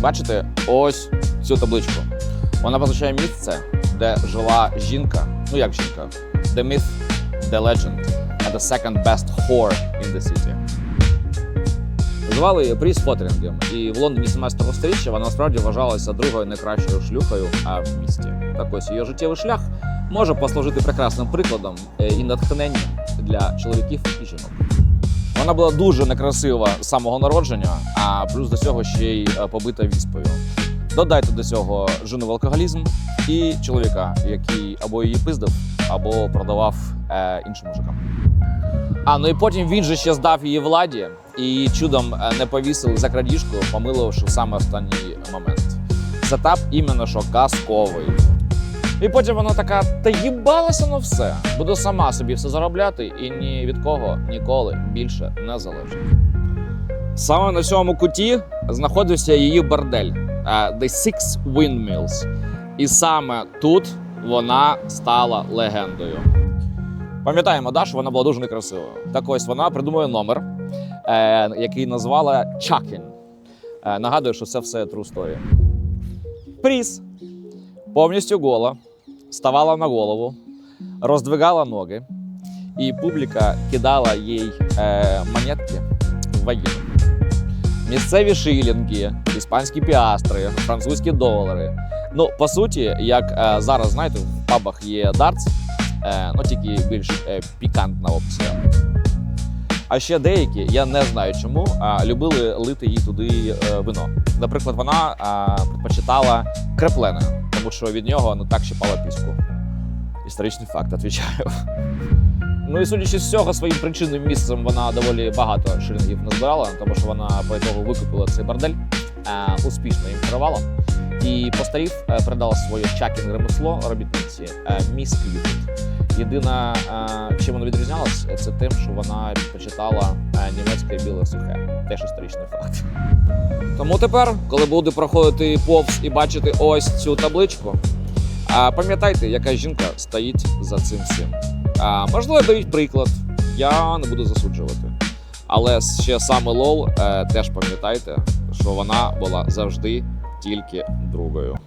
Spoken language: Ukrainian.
бачите ось цю табличку. Вона позначає місце, де жила жінка. Ну як жінка? The myth, the legend, and the second best whore in the city. Звали її Пріс Фотерінгем, і в Лондоні 17 століття вона насправді вважалася другою найкращою шлюхою а, в місті. Так ось її життєвий шлях може послужити прекрасним прикладом е, і натхненням для чоловіків і жінок. Вона була дуже некрасива з самого народження, а плюс до цього ще й е, побита віспою. Додайте до цього жінок алкоголізм і чоловіка, який або її пиздив, або продавав е, іншим мужикам. А ну і потім він же ще здав її владі і чудом е, не повісили за крадіжку, помиливши в саме останній момент. Сетап іменно що казковий. І потім вона така: та їбалася на все. Буду сама собі все заробляти і ні від кого ніколи більше не залежить. Саме на цьому куті знаходився її бордель е, The Six Windmills. І саме тут вона стала легендою. Пам'ятаємо, да, що вона була дуже некрасивою. Так ось вона придумує номер, е, який назвала Чакін. Е, нагадую, що це все true story. Пріс повністю гола, ставала на голову, роздвигала ноги, і публіка кидала їй е, монетки в вагіну. Місцеві шилінги, іспанські піастри, французькі долари. Ну, по суті, як е, зараз знаєте, в пабах є дартс, е, ну тільки більш е, пікантна опція. А ще деякі, я не знаю чому, а, любили лити їй туди е, вино. Наприклад, вона а, предпочитала креплене, тому що від нього ну так щипала піску. Історичний факт, відповідаю. Ну і судячи з цього, своїм причинним місцем вона доволі багато шилінгів назбирала, тому що вона по ітогу викупила цей бордель, е, успішно їм керувала. І постарів е, передала своє чакінг ремесло робітниці е, міс Квіт. Єдина, е, чим вона відрізнялась, це тим, що вона предпочитала е, німецьке біле сухе. Теж історичний факт. Тому тепер, коли буду проходити повз і бачити ось цю табличку, пам'ятайте, яка жінка стоїть за цим всім. Можливо, дають приклад, я не буду засуджувати. Але ще саме лол, теж пам'ятайте, що вона була завжди тільки другою.